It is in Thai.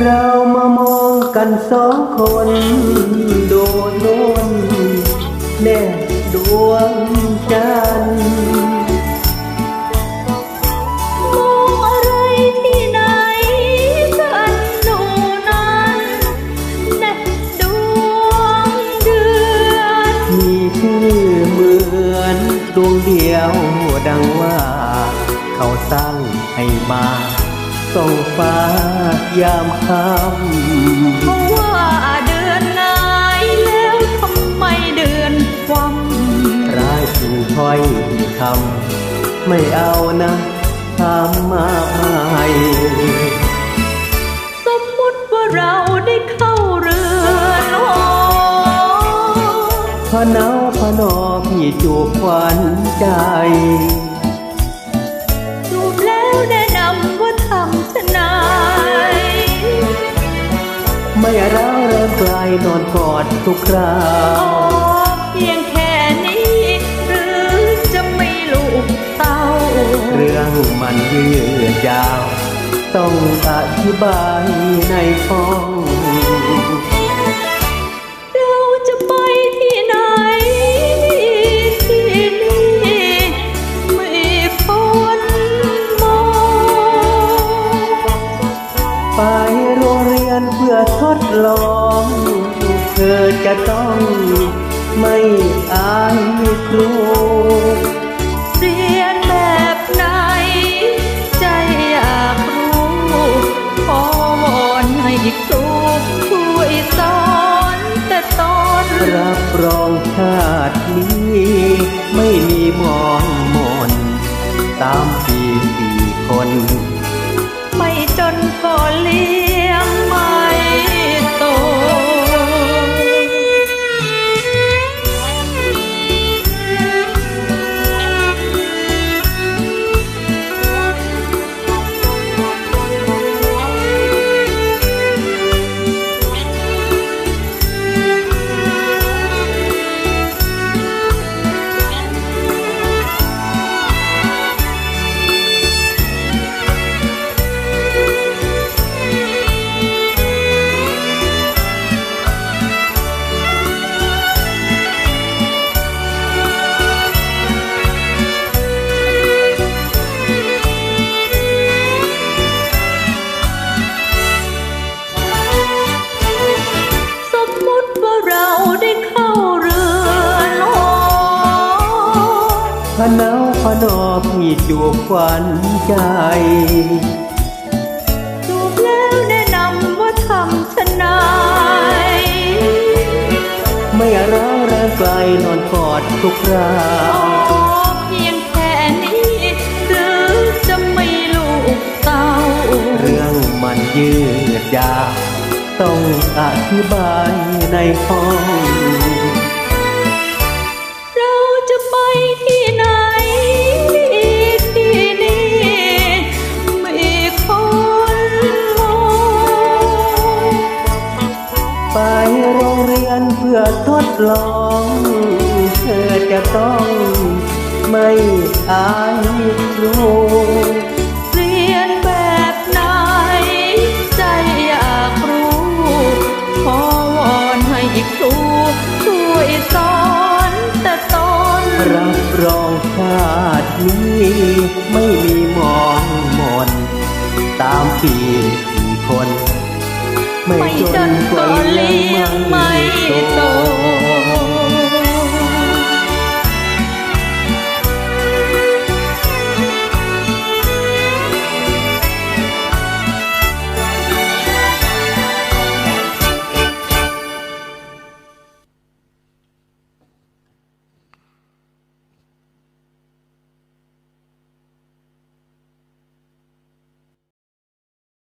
เรามามองกันสองคนโดดโน้นแน่ดวงจันทร์มองอะไรที่ไหนกันหนูนั้นแน่ดวงเดือนมีชื่อเหมือนดวงเดียวดังว่า เขาสร้างให้มาส่องฟ้า ยามค่เพราะว่าเดือนนายแล้วทำไมเดือนความำร้ายถึงถ้อยคำไม่เอานะถามมาให้สมมุติว่าเราได้เข้าเรือนหอพะเนาพะนอพี่จูบควันใจจู ร้าวแรงไกลนอนกอดทุกคราอ๋อเพียงแค่นี้ หรือจะไม่ลูกเต้า เรื่องมันยืดยาว ต้องอธิบายในห้อง ลองเธอจะต้องไม่อายครูเรียนแบบไหน ใจอยากรู้ขอวอนให้ครูช่วยสอนแต่ตอนรับรองชาตินี้ไม่มีมองมนตามปีสี่คน ไม่จนก็เลี พะเนาพะนอพี่จูบควันใจจูบแล้วแนะนำว่าทำชะนายไม่ร้าวแรงไกลนอนกอดทุกคราอ๋อเพียงแค่นี้หรือจะไม่ลูกเต้า เรื่องมันยืดยาวต้องอธิบายในห้อง ลอง เธอจะต้องไม่อายรู้เรียนแบบไหน ใจอยากรู้ ขอวอนให้ครูช่วยสอนแต่ตอนรับรองชาตินี้ไม่มีมองมนตามปีกี่คน ไม่จนก็ก็เลี้ยง